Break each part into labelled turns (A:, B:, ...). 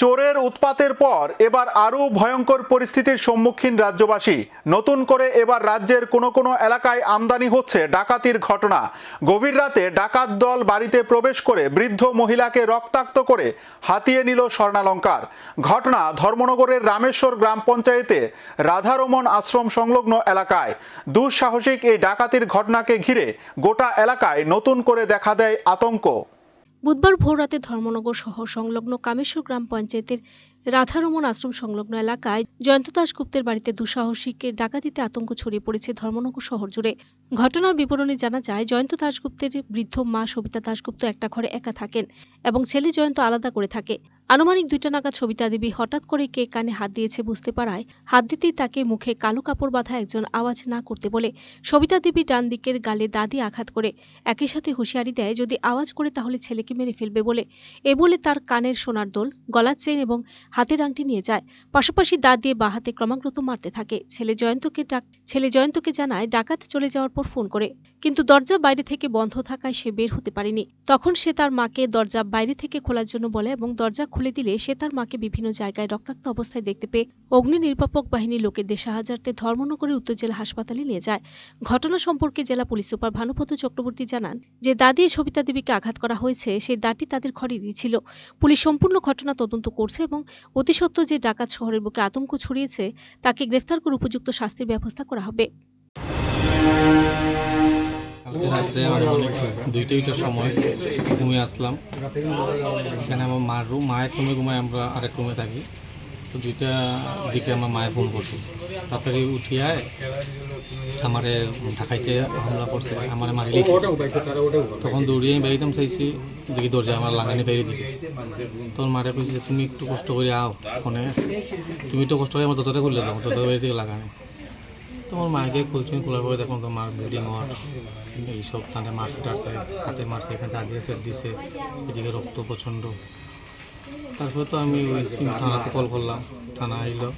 A: চোরের উৎপাতের পর এবার আরও ভয়ঙ্কর পরিস্থিতির সম্মুখীন রাজ্যবাসী। নতুন করে এবার রাজ্যের কোনো কোনো এলাকায় আমদানি হচ্ছে ডাকাতির ঘটনা। গভীর রাতে ডাকাত দল বাড়িতে প্রবেশ করে বৃদ্ধ মহিলাকে রক্তাক্ত করে হাতিয়ে নিল স্বর্ণালঙ্কার। ঘটনা ধর্মনগরের রামেশ্বর গ্রাম পঞ্চায়েতে রাধারমন আশ্রম সংলগ্ন এলাকায়। দুঃসাহসিক এই ডাকাতির ঘটনাকে ঘিরে গোটা এলাকায় নতুন করে দেখা দেয় আতঙ্ক।
B: বুধবার ভোররাতে ধর্মনগর শহর সংলগ্ন কামেশ্বর গ্রাম পঞ্চায়েতের রাধারমন আশ্রম সংলগ্ন এলাকায় জয়ন্ত দাশগুপ্তের বাড়িতে দুঃসাহসিক ডাকাতিতে আতঙ্ক ছড়িয়ে পড়েছে ধর্মনগর শহর জুড়ে। ঘটনার বিবরণী জানা যায়, জয়ন্ত দাশগুপ্তের বৃদ্ধ মা সবিতা দাশগুপ্ত একটা ঘরে একা থাকেন এবং ছেলে জয়ন্ত আলাদা করে থাকে। আনুমানিক দুইটা নাগাদ সবিতা দেবী হঠাৎ করে কে কানে হাত দিয়েছে বুঝতে পারায়, হাত দিতেই তাকে মুখে কালো কাপড় বাঁধা একজন আওয়াজ না করতে বলে। সবিতা দেবী ডান দিকের গালে দাদি আঘাত করে, একই সাথে হুঁশিয়ারি দেয়, যদি আওয়াজ করে তাহলে ছেলেকে মেরে ফেলবে বলে। এ বলে তার কানের সোনার দোল, গলার চেন এবং হাতের আংটি নিয়ে যায়। পাশাপাশি দাঁত দিয়ে বাঁ হাতে ক্রমাগত মারতে থাকে। ছেলে জয়ন্তকে ডাক ছেলে জয়ন্তকে জানায়, ডাকাত চলে যাওয়ার পর ফোন করে। কিন্তু দরজা বাইরে থেকে বন্ধ থাকায় সে বের হতে পারেনি। তখন সে তার মাকে দরজা বাইরে থেকে খোলার জন্য বলে এবং দরজা খুলে দিলে সে তার মাকে বিভিন্ন জায়গায় রক্তাক্ত অবস্থায় দেখতে পেয়ে অগ্নি নির্বাপক বাহিনীর লোকেদের সাহায্যার্থে ধর্মনগরের উত্তর জেলা হাসপাতালে নিয়ে যায়। ঘটনা সম্পর্কে জেলা পুলিশ সুপার ভানুপত চক্রবর্তী জানান, যে দাদি সবিতা দেবীকে আঘাত করা হয়েছে, সেই দাঁতটি তাদের ঘরেরই ছিল। পুলিশ সম্পূর্ণ ঘটনা তদন্ত করছে এবং অতি সত্য যে ডাকাত শহরের বুকে আতঙ্ক ছড়িয়েছে, তাকে গ্রেফতার করে উপযুক্ত শাস্তির ব্যবস্থা করা হবে।
C: রাত্রে দুইটার সময় ঘুমিয়ে আসলাম। সেখানে আমার মার রুম মায়ের রুমে ঘুমায়, আমরা আরেক রুমে থাকি। তো দুইটা দিকে আমার মায়ে ফোন করছে। তাড়াতাড়ি উঠিয়ায় আমারে ঢাকাইতে হামলা করছে, আমার মারি লিখছে তখন দৌড়িয়ে আমি বেরিতাম চাইছি, দেখি দরজা আমার লাগানি বেরিয়ে দিকে তখন মারে কইছে, তুমি একটু কষ্ট করে আও ফোনে। তুমি একটু কষ্ট করে আমার দরজাটা খুললে দাও দরজা বেরিয়ে দিকে লাগানি তোমার মাকে খুলছেন খোলার পরে দেখুন তোমার ব্লিডিং হওয়ার এইসব তাদের মারছে, টারছে, হাতে মারছে, এখানে দাঁত দিয়ে সেট দিছে এদিকে রক্ত প্রচণ্ড। তারপরে তো আমি ওই থানাতে কল করলাম থানা আইলো।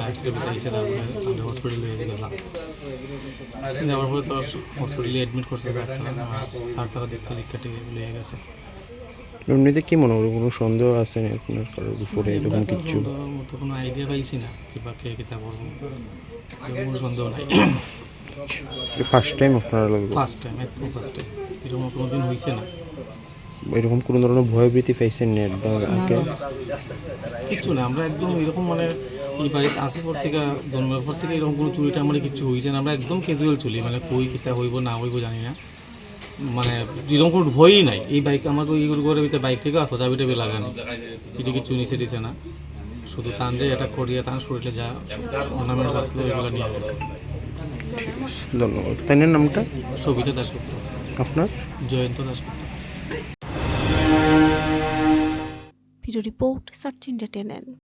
C: তারপরে হসপিটালে গেলাম। যাওয়ার পরে তো হসপিটালে অ্যাডমিট করছে স্যার তারা দেখতে লিখে টিকে লিয়ে গেছে।
D: এমনিতে কি মনে হলো? কোনো সন্দেহ আছে না আপনার কারোর উপরে এরকম
C: সন্দেহের মতো কোনো আইডিয়া পাইছি না কিবা কে কিতা করব কোনো সন্দেহ নাই।
D: ফার্স্ট টাইম আপনারা লাগবে
C: ফার্স্ট টাইম একদম ফার্স্ট টাইম এরকম কোনো দিন হয়েছে না।
D: এরকম কোনো ধরনের ভয়ভীতি পাইছেন নেট বা আগে
C: কিচ্ছু না আমরা একদম এরকম মানে এই বাড়িতে আসি পর থেকে জন্মের পর থেকে এরকম কোনো চুরিটা আমার কিছু হয়েছে না আমরা একদম ক্যাজুয়াল চলি মানে কই কিতা হইব না হইব জানি না। মানে এরকম কোনো ভয়ই নাই। এই বাইক আমার ওই ঘরের ভিতরে বাইক থেকে আসো চাবি টাবি লাগানো এটা কিছু নিচে দিছে না। শুধু তান তানরে এটা করিয়ে তান শরীরে যা অর্নামেন্টস আসলো ওইগুলো নিয়ে গেছে।
D: ধন্যবাদ। তাই নামটা?
C: সবিতা দাসগুপ্ত
D: আপনার?
C: Jayanta Dasgupta
B: video report, search in.